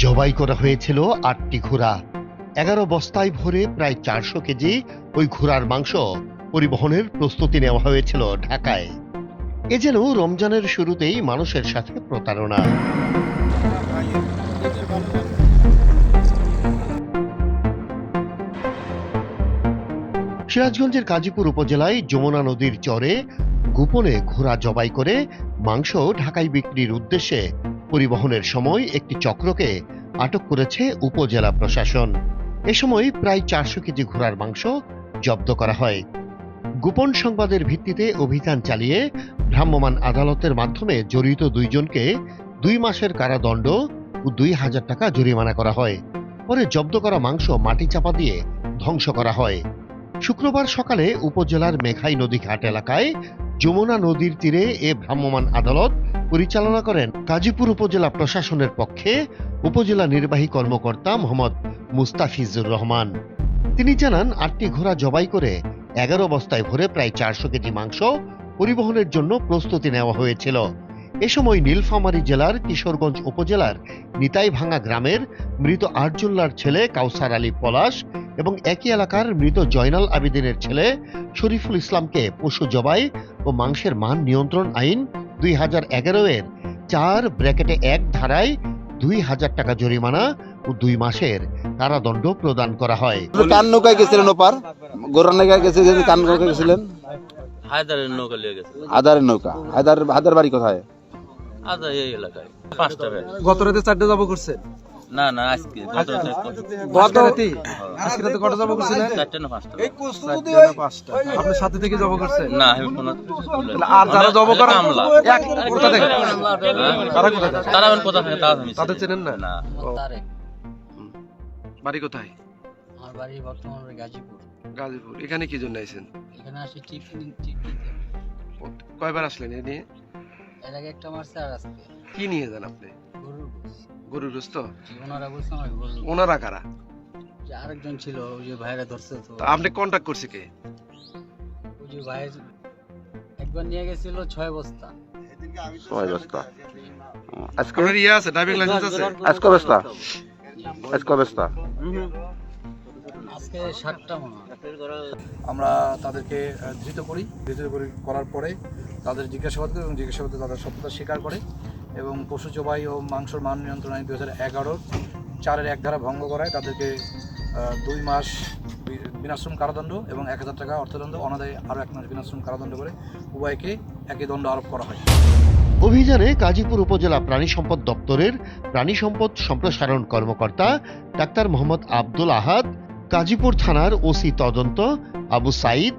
জবাই করা হয়েছিল আটটি ঘোড়া। এগারো বস্তায় ভরে প্রায় চারশো কেজি ওই ঘোড়ার মাংস পরিবহনের প্রস্তুতি নেওয়া হয়েছিল ঢাকায়। এ যেন রমজানের শুরুতেই মানুষের সাথে প্রতারণা। সিরাজগঞ্জের কাজীপুর উপজেলায় যমুনা নদীর চরে গোপনে ঘোড়া জবাই করে মাংস ঢাকায় বিক্রির উদ্দেশ্যে পরিবহনের সময় একটি চক্রকে আটক করেছে উপজেলা প্রশাসন। এ সময় প্রায় চারশো কেজি ঘোড়ার মাংস জব্দ করা হয়। গোপন সংবাদের ভিত্তিতে অভিযান চালিয়ে ভ্রাম্যমাণ আদালতের মাধ্যমে জড়িত দুইজনকে দুই মাসের কারাদণ্ড ও দুই হাজার টাকা জরিমানা করা হয়। পরে জব্দ করা মাংস মাটি চাপা দিয়ে ধ্বংস করা হয়। শুক্রবার সকালে উপজেলার মেঘাই নদী ঘাট এলাকায় যমুনা নদীর তীরে এ ভ্রাম্যমাণ আদালত পরিচালনা করেন গাজীপুর উপজেলা প্রশাসনের পক্ষে উপজেলা নির্বাহী কর্মকর্তা মোহাম্মদ মুস্তাফিজুর রহমান। তিনি জানান, আটটি ঘোড়া জবাই করে এগারো বস্তায় ভরে প্রায় চারশো কেজি মাংস পরিবহনের জন্য প্রস্তুতি নেওয়া হয়েছিল। এ সময় নীলফামারী জেলার কিশোরগঞ্জ উপজেলার নিতাইভাঙ্গা গ্রামের মৃত আরজুল্লার ছেলে কাউসার আলী পলাশ এবং একই এলাকার মৃত জয়নাল আবেদিনের ছেলে শরীফুল ইসলামকে পশু জবাই ও মাংসের মান নিয়ন্ত্রণ আইন দুই হাজার এগারো এর চার ব্র্যাকেটে এক ধারায় দুই হাজার টাকা জরিমানা ও দুই মাসের কারাদণ্ড প্রদান করা হয়। কান নৌকায় গেছিলেন ওপার? গোরার নৌকায় গেছে যে কান নৌকায় গেছিলেন? হায়দারের নৌকা লিয়ে গেছে হায়দারের নৌকা। হায়দার হায়দার বাড়ি কোথায়? আদা এই এলাকায়। পাঁচটা ব্যাগ গত রাতে চারটে জব করছে? না না আজকে গত রাতে গত রাতে? আজকে রাতে কটা জব করছিলেন? চারটে না পাঁচটা। চারটে না পাঁচটা। আপনি সাথে থেকে জব করছেন? না আমি কোনো তাহলে আর যারা জব করে কামলা এক কোথা থেকে? তারা কোথা তারা কোথা থেকে? তারা আমি তাদের চেনেন না? না। বাড়ি কোথায়? আমার বাড়ি বর্তমানে গাজীপুর। গাজীপুর। এখানে কি জন্য আইছেন? এখানে আসি টিফিন টিফিন কয়বার আসলেন এ নিয়ে? এর আগে একটা মারছে আর আজকে। কি নিয়ে যান আপনি? গরুর গোস গরুর গোস্ত? ওনারা বলছে আমার গরুর ওনারা কারা? যে আরেকজন ছিল ওই যে ভাইরা ধরছে তো। তা আপনি কন্টাক্ট করছে কে? ওই যে ভাইয়ের একবার নিয়ে গেছিল ছয় বস্তা। ছয় বস্তা। আজকে আপনার ইয়ে আছে ড্রাইভিং লাইসেন্স আছে? আজকে বস্তা আজকে বস্তা আজকে সাতটা আমরা তাদেরকে ধৃত করি। ধৃত করি করার পরে তাদের জিজ্ঞাসাবাদ করি এবং জিজ্ঞাসাবাদে তাদের সত্যতা স্বীকার করে এবং পশু জবাই ও মাংসর মান নিয়ন্ত্রণ আইন দু হাজার এগারোর চারের এক ধারা ভঙ্গ করায় তাদেরকে দুই মাস বিনাশ্রম কারাদণ্ড এবং এক হাজার টাকা অর্থদণ্ড অনাদায় আরও এক মাস বিনাশ্রম কারাদণ্ড করে উভয়কে একই দণ্ড আরোপ করা হয়। অভিযানে গাজীপুর উপজেলা প্রাণী সম্পদ দপ্তরের প্রাণী সম্পদ সম্প্রসারণ কর্মকর্তা ডাক্তার মোহাম্মদ আব্দুল আহাদ গাজীপুর থানার ওসি তদন্ত, আবু সাইদ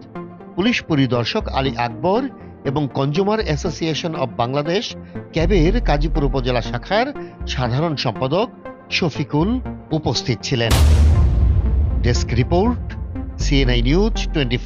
পুলিশ পরিদর্শক আলী আকবর এবং কনজুমার অ্যাসোসিয়েশন অব বাংলাদেশ, ক্যাবের কাজীপুর উপজেলা শাখার সাধারণ সম্পাদক শফিকুল উপস্থিত ছিলেন। Desk report, CNI news twenty